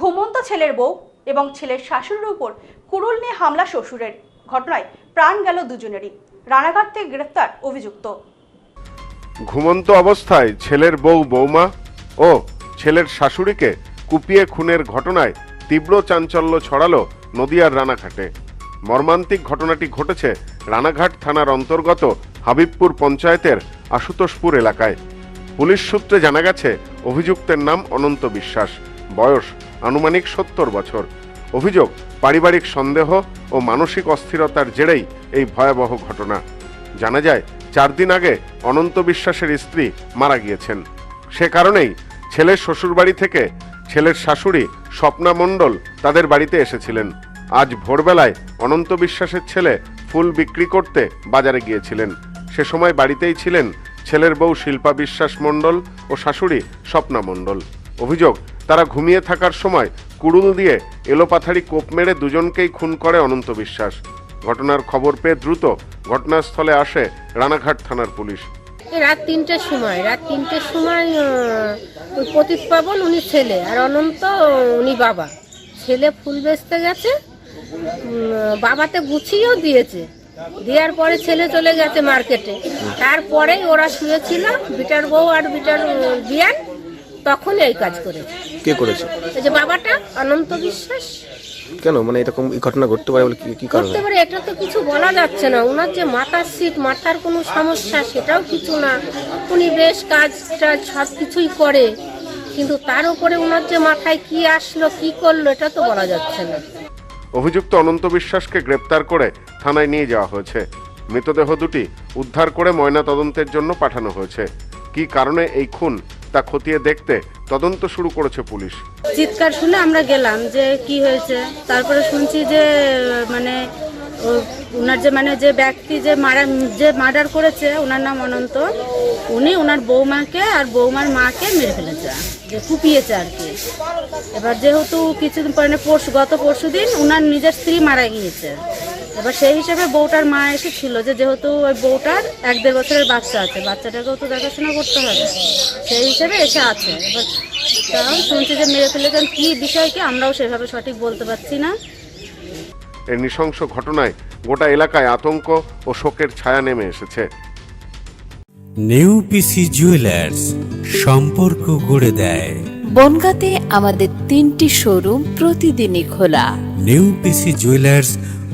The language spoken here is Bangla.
ঘুমন্ত ছেলের বউ এবং ছেলের শাশুড়ির উপর কুড়ুল নিয়ে হামলা শ্বশুরের। ঘটনায় প্রাণ গেল দুজনেরই। রানাঘাট থেকে গ্রেফতার অভিযুক্ত। ঘুমন্ত অবস্থায় ছেলের বউ বৌমা ও ছেলের শাশুড়িকে কুপিয়ে খুনের ঘটনায় তীব্র চাঞ্চল্য ছড়ালো নদিয়ার রানাঘাটে। মর্মান্তিক ঘটনাটি ঘটেছে রানাঘাট থানার অন্তর্গত হাবিবপুর পঞ্চায়েতের আশুতোষপুর এলাকায়। পুলিশ সূত্রে জানা গেছে, অভিযুক্তের নাম অনন্ত বিশ্বাস। বয়স আনুমানিক সত্তর বছর। অভিযোগ, পারিবারিক সন্দেহ ও মানসিক অস্থিরতার জেরেই এই ভয়াবহ ঘটনা। জানা যায়, চার দিন আগে অনন্ত বিশ্বাসের স্ত্রী মারা গিয়েছেন। সে কারণেই ছেলের শ্বশুরবাড়ি থেকে ছেলের শাশুড়ি স্বপ্না মণ্ডল তাদের বাড়িতে এসেছিলেন। আজ ভোরবেলায় অনন্ত বিশ্বাসের ছেলে ফুল বিক্রি করতে বাজারে গিয়েছিলেন। সে সময় বাড়িতেই ছিলেন ছেলের বউ শিল্পা বিশ্বাস মণ্ডল ও শাশুড়ি স্বপ্না মণ্ডল। অভিযোগ তারা ঘুমিয়ে থাকার সময় কুড়ুল দিয়ে এলোপাথারি কোপ মেরে দুজনকেই খুন করে অনন্ত বিশ্বাস। ঘটনার খবর পেয়ে দ্রুত ঘটনাস্থলে আসে রানাঘাট থানার পুলিশ। রাত তিনটের সময়, রাত তিনটের সময় পতিত পাবন উনি ছেলে আর অনন্ত উনি বাবা। ছেলে ফুল বেচতে গেছে বাবাতে গুছিয়েও দিয়েছে। দেওয়ার পরে ছেলে চলে গেছে মার্কেটে। তারপরেই ওরা শুয়েছিল, বিটার বউ আর বিটার বিয়ান তখন এই কাজ করেছে। কে করেছে? এই যে বাবাটা অনন্ত বিশ্বাস। কেন? মানে এরকম এই ঘটনা ঘটতে পারে বলে কি কি কারণে? করতে পারে এটা তো কিছু বলা যাচ্ছে না। ওনার যে মাথার সিট মাথার কোনো সমস্যা সেটাও কিছু না। উনি বেশ কাজ টাজ সব কিছুই করে। কিন্তু তার উপরে ওনার যে মাথায় কি আসলো কি করল এটা তো বলা যাচ্ছে না। অভিযুক্ত অনন্ত বিশ্বাসকে গ্রেপ্তার করে থানায় নিয়ে যাওয়া হয়েছে। মৃতদেহ দুটি উদ্ধার করে ময়না তদন্তের জন্য পাঠানো হয়েছে। কী কারণে এই খুন তা খতিয়ে দেখতে তদন্ত শুরু করেছে পুলিশ। চিৎকার শুনে আমরা গেলাম যে কি হয়েছে। তারপরে শুনছি যে মানে ওনার যে মানে যে ব্যক্তি যে মারা, যে মার্ডার করেছে ওনার নাম অনন্ত। উনি ওনার বৌমাকে আর বৌমার মাকে মেরে ফেলেছে, যে কুপিয়েছে আর কি। এবার যেহেতু কিছুদিন পরে মানে পরশু, গত পরশু দিন ওনার নিজের স্ত্রী মারা গিয়েছে। এবার সেই হিসেবে বউটার মা এসেছিল যে যেহেতু ওই বউটার এক দেড় বছরের বাচ্চা আছে বাচ্চাটাকেও তো দেখাশোনা করতে হবে। সেই হিসেবে এসে আছে। এবার কারণ শুনছি যে মেরে ফেলেছেন কি বিষয় কি আমরাও সেভাবে সঠিক বলতে পারছি না। এই নৃশংস ঘটনায় গোটা এলাকায় আতঙ্ক ও শোকের ছায়া নেমে এসেছে। নিউ পিসি জুয়েলার্স সম্পর্ক গড়ে দেয়। বনগাঁতে আমাদের তিনটি শোরুম প্রতিদিনই খোলা। New PC jewellers